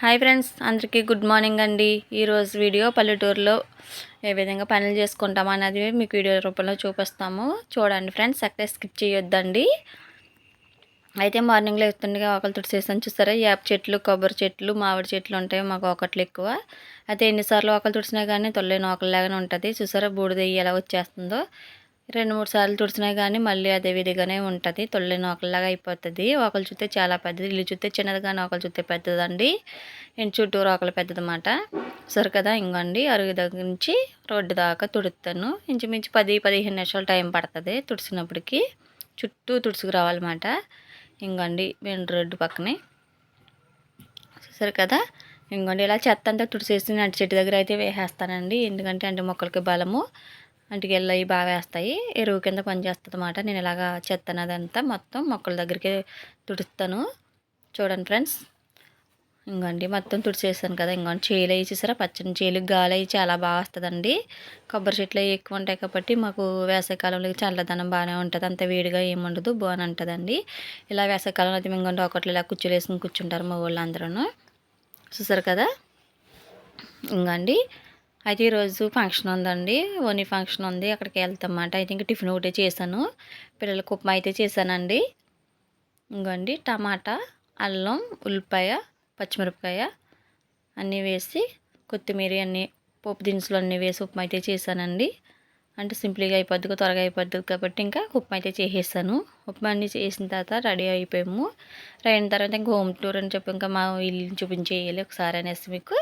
Hi friends అందరికీ good morning అండి. ఈరోజు వీడియో పల్లెటూరులో ఏ విధంగా పనులు చేసుకుంటామో అనేది మీకు వీడియో రూపంలో చూపిస్తాము. చూడండి ఫ్రెండ్స్ అక్కడే స్కిప్ చేయొద్దండి. అయితే మార్నింగ్లో ఎత్తుండగా ఒకళ్ళు తుడిచేసాను చూస్తారా యాప్ చెట్లు కొబ్బరి చెట్లు మామిడి చెట్లు ఉంటాయి మాకు ఒకట్లు ఎక్కువ. అయితే ఎన్నిసార్లు ఒకళ్ళు తుడిచినా కానీ తొల్లేని ఒకళ్ళలాగానే ఉంటుంది. చూసారా బూడిద ఎలా వచ్చేస్తుందో. రెండు మూడు సార్లు తుడిచినా కానీ మళ్ళీ అదే విధిగానే ఉంటుంది. తొల్లి నోకల్లాగా అయిపోతుంది. ఒకళ్ళు చూస్తే చాలా పెద్దది. ఇల్లు చూస్తే చిన్నది కానీ ఒకళ్ళు చూస్తే పెద్దదండి. ఇంటి చుట్టూరు ఒకళ్ళు పెద్దదన్నమాట. సరే కదా ఇంకండి అరుగు దగ్గర నుంచి రోడ్డు దాకా తుడుతాను ఇంచుమించు పది పదిహేను నిమిషాలు టైం పడుతుంది తుడిచినప్పటికి చుట్టూ తుడుచుకురావాలన్నమాట ఇంకండి మెయిన్ రోడ్డు పక్కనే. సరే కదా ఇంకోండి ఇలా చెత్త అంతా తుడిచేసి నటి చెట్టు దగ్గర అయితే వేసేస్తానండి. ఎందుకంటే అంటే మొక్కలకి బలము. అంటికి వెళ్ళి బాగా వేస్తాయి. ఎరువు కింద పనిచేస్తుంది అన్నమాట నేను ఇలాగా చెత్తను అదంతా మొత్తం మొక్కల దగ్గరికి తుడుస్తాను. చూడండి ఫ్రెండ్స్. ఇంకోండి మొత్తం తుడిచేసాను కదా. ఇంకోండి చేలు అవి చూసారా? పచ్చని చేలు గాలి అయ్యి చాలా బాగా వస్తుందండి. కొబ్బరి చెట్లు ఎక్కువ ఉంటాయి కాబట్టి మాకు వేసవికాలంలో చల్లదనం బాగానే ఉంటుంది. అంత వేడిగా ఏముండదు బాగానే ఉంటుందండి ఇలా వేసవికాలంలో అయితే ఇంకోండి ఒకటి ఇలా కుర్చీలు వేసుకుని కూర్చుంటారు మా వాళ్ళు అందరూ చూసారు కదా? ఇంకండి అయితే ఈరోజు ఫంక్షన్ ఉందండి. ఓనీ ఫంక్షన్ ఉంది. అక్కడికి వెళ్తామన్నమాట. అయితే ఇంకా టిఫిన్ ఒకటే చేశాను. పిల్లలకు ఉప్మా అయితే చేశానండి. ఇంకోండి టమాటా అల్లం ఉల్లిపాయ పచ్చిమిరపకాయ అన్నీ వేసి కొత్తిమీర అన్నీ పోపు దినుసులు అన్నీ వేసి ఉప్మా అయితే చేశానండి. అంటే సింపుల్గా అయిపోద్ది త్వరగా అయిపోద్ది కాబట్టి ఇంకా ఉప్మా అయితే చేసేసాను. ఉప్మా అన్నీ చేసిన తర్వాత రెడీ అయిపోయాము. రెడీ అయిన తర్వాత ఇంకా హోమ్ టూర్ అని చెప్పి ఇంకా మా ఇల్లు చూపించేయాలి ఒకసారి అనేసి మీకు.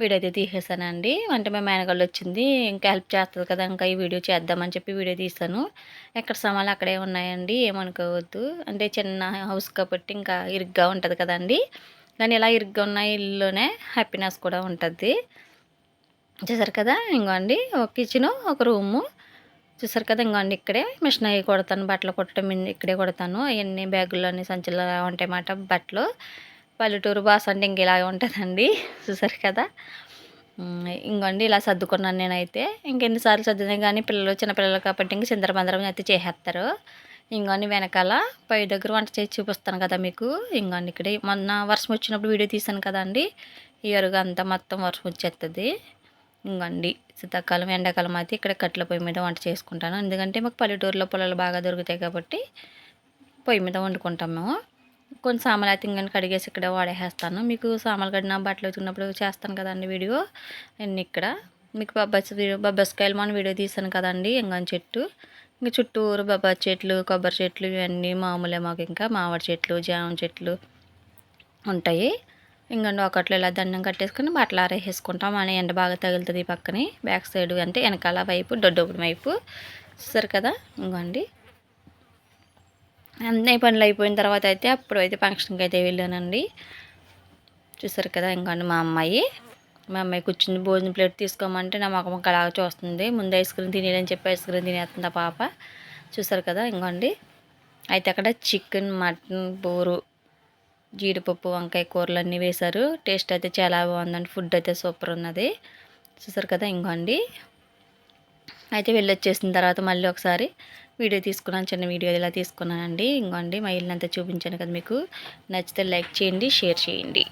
వీడియో అయితే తీసేసానండి. అంటే మేము మేనగాళ్ళు వచ్చింది ఇంకా హెల్ప్ చేస్తుంది కదా ఇంకా ఈ వీడియో చేద్దామని చెప్పి వీడియో తీసాను ఎక్కడ సమాలు అక్కడే ఉన్నాయండి ఏమనుకోవద్దు. అంటే చిన్న హౌస్ కాబట్టి ఇంకా ఇరుగ్గా ఉంటుంది కదండి. కానీ ఇలా ఇరుగ్గా ఉన్న ఇల్లులోనే హ్యాపీనెస్ కూడా ఉంటుంది. చూసారు కదా ఇంకోండి ఒక కిచెను ఒక రూము. చూసారు కదా ఇంకోండి ఇక్కడే మిషన్ అవి కొడతాను బట్టలు కొట్టడం ఇక్కడే కొడతాను. అవన్నీ బ్యాగుల్లోని సంచులు ఉంటాయి అన్నమాట బట్టలు. పల్లెటూరు బాస్ అంటే ఇంక ఇలాగే ఉంటుందండి. చూసారు కదా? ఇంకోండి ఇలా సర్దుకున్నాను నేనైతే. ఇంకెన్నిసార్లు సర్దునే కానీ పిల్లలు చిన్నపిల్లలు కాబట్టి ఇంక చిందరబందరం అయితే చేసేస్తారు ఇంకోండి వెనకాల పై దగ్గర వంట చేసి చూపిస్తాను కదా మీకు. ఇంకోండి ఇక్కడ మొన్న వర్షం వచ్చినప్పుడు వీడియో తీసాను కదండి ఈ అరుగు అంతా మొత్తం వర్షం వచ్చేస్తుంది ఇంకోండి శీతాకాలం ఎండాకాలం అయితే ఇక్కడ కట్టెల పొయ్యి మీద వంట చేసుకుంటాను. ఎందుకంటే మాకు పల్లెటూరులో పొలాలు బాగా దొరుకుతాయి కాబట్టి పొయ్యి మీద వండుకుంటాం మేము కొన్ని సామాన్లు అయితే ఇంకా కడిగేసి ఇక్కడ వాడేసేస్తాను. మీకు సామాన్లు కడిగిన బట్టలు వచ్చినప్పుడు చేస్తాను కదండి వీడియో. నేను ఇక్కడ మీకు బొబ్బాయి వీడియో బొబ్బస్కాయలు మన వీడియో తీసాను కదండి ఇంగన్ చెట్టు. ఇంకా చుట్టూరు బొబ్బాయి చెట్లు కొబ్బరి చెట్లు ఇవన్నీ మామూలే మాకు ఇంకా. మామిడి చెట్లు జామ చెట్లు ఉంటాయి. ఇంకండి ఒకట్లో ఇలా దండం కట్టేసుకొని బట్టలు ఆరేసేసుకుంటాం. మన ఎండ బాగా తగులుతుంది పక్కనే. బ్యాక్ సైడ్ అంటే వెనకాల వైపు దొడ్డొకటి వైపు. చూసారు కదా? ఇంకోండి అన్నీ పనులు అయిపోయిన తర్వాత అయితే అప్పుడు అయితే ఫంక్షన్కి అయితే వెళ్ళానండి. చూసారు కదా ఇంకండి మా అమ్మాయి. మా అమ్మాయి కూర్చుని భోజనం ప్లేట్ తీసుకోమంటే నా మొక్క మొక్క అలాగా చూస్తుంది. ముందు ఐస్ క్రీమ్ తినేయని చెప్పి ఐస్ క్రీమ్ తినేస్తుంది ఆ పాప. చూసారు కదా ఇంకోండి. అయితే అక్కడ చికెన్ మటన్ బోరు జీడిపప్పు వంకాయ కూరలు అన్నీ వేశారు. టేస్ట్ అయితే చాలా బాగుందండి. ఫుడ్ అయితే సూపర్ ఉన్నది. చూసారు కదా ఇంకోండి. అయితే వెళ్ళొచ్చేసిన తర్వాత మళ్ళీ ఒకసారి వీడియో తీసుకున్నాను చిన్న వీడియో ఇలా తీసుకున్నానండి. ఇంకోండి మా ఇల్లు అంతా చూపించాను కదా మీకు. నచ్చితే లైక్ చేయండి షేర్ చేయండి.